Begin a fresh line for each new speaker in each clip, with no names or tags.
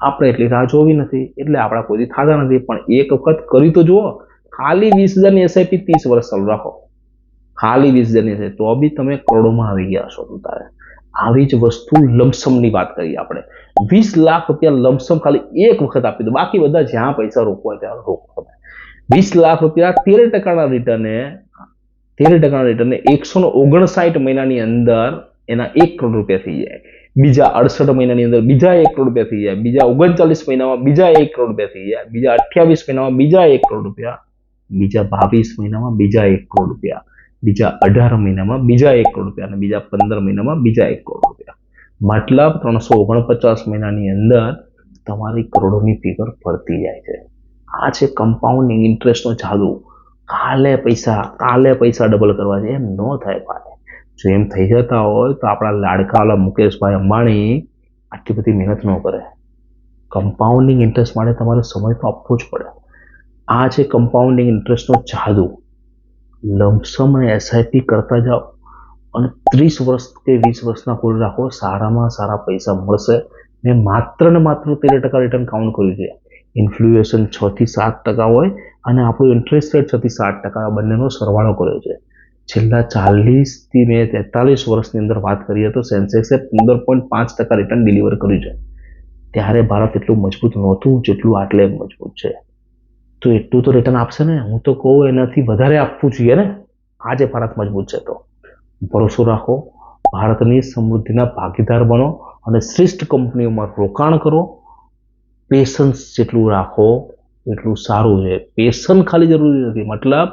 આપણે એટલી રાહ જોવી નથી, એટલે આપણા કોઈથી થતા નથી. પણ એક વખત કરી તો જુઓ, ખાલી વીસ હજારની એસઆઈપી ત્રીસ વર્ષ ચાલુ રાખો. ખાલી વીસ હજારની એસઆઈપી તો બી તમે કરોડોમાં આવી ગયા છો તારે. આવી જ વસ્તુ લમસમની વાત કરીએ આપણે. વીસ લાખ રૂપિયા લમસમ ખાલી એક વખત આપી દો. બાકી બધા જ્યાં પૈસા રોકવા ત્યાં રોકો તમે. વીસ લાખ રૂપિયા તેર ટકાના રિટર્ને, તેર ટકાના રિટર્ને એકસો ઓગણસાઠ મહિનાની અંદર એના એક કરોડ રૂપિયા થઈ જાય. બીજા અડસઠ મહિનાની અંદર બીજા એક કરોડ રૂપિયા થઈ જાય. બીજા ઓગણચાલીસ મહિનામાં બીજા એક કરોડ રૂપિયા થઈ જાય. બીજા અઠ્યાવીસ મહિનામાં બીજા એક કરોડ રૂપિયા. બીજા બાવીસ મહિનામાં બીજા એક કરોડ રૂપિયા. બીજા અઢાર મહિનામાં બીજા એક કરોડ રૂપિયા. અને બીજા પંદર મહિનામાં બીજા એક કરોડ રૂપિયા. મતલબ ત્રણસો ઓગણપચાસ મહિનાની અંદર તમારી કરોડોની ફિગર ફરતી જાય છે. આ છે કમ્પાઉન્ડિંગ ઇન્ટરેસ્ટનો જાદુ. કાલે પૈસા કાલે પૈસા ડબલ કરવા છે. એમ ન થાય ભાઈ. જો એમ થઈ જતા હોય તો આપણા લાડકાવાલા મુકેશભાઈ અંબાણી આટલી બધી મહેનત ન કરે. કમ્પાઉન્ડિંગ ઇન્ટરેસ્ટ માટે તમારે સમય તો આપવો જ પડે. આ છે કમ્પાઉન્ડિંગ ઇન્ટરેસ્ટનો જાદુ. લમસમ અને એસઆઈપી કરતા જાઓ અને ત્રીસ વર્ષ કે વીસ વર્ષના કોલ રાખો સારામાં સારા પૈસા મળશે. મેં માત્ર ને માત્ર તેર ટકા રિટર્ન કાઉન્ટ કર્યું છે. ઇન્ફ્લુએશન છ થી સાત ટકા હોય અને આપણું ઇન્ટરેસ્ટ રેટ છ થી સાત ટકા બંનેનો સરવાળો કર્યો છે. છેલ્લા ચાલીસથી મેં તેતાલીસ વર્ષની અંદર વાત કરીએ તો સેન્સેક્સે પંદર પોઈન્ટ પાંચ ટકા રિટર્ન ડિલિવર કર્યું છે. ત્યારે ભારત એટલું મજબૂત નહોતું, જેટલું આટલે મજબૂત છે. તો એટલું તો રિટર્ન આપશે ને? હું તો કહું એનાથી વધારે આપવું જોઈએ ને? આજે ભારત મજબૂત છે તો. ભરોસો રાખો, ભારતની સમૃદ્ધિના ભાગીદાર બનો અને શ્રેષ્ઠ કંપનીઓમાં રોકાણ કરો. પેશન્સ જેટલું રાખો, એટલું સારું છે. પેશન ખાલી જરૂરી નથી. મતલબ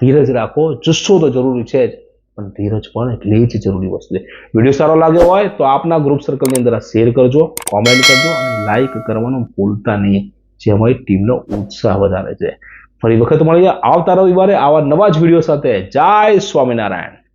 ધીરજ રાખો જુસ્સો તો જરૂરી છે જ. પણ ધીરજ પણ એટલી જ જરૂરી વસ્તુ છે. વીડિયો સારો લાગ્યો હોય તો આપના ગ્રુપ સર્કલની અંદર શેર કરજો કોમેન્ટ કરજો અને લાઇક કરવાનું ભૂલતા નહીં. જે અમારી ટીમનો ઉત્સાહ વધારે છે. ફરી વખત મળીએ આવતા રવિવારે આવા નવા જ વીડિયો સાથે. જય સ્વામિનારાયણ.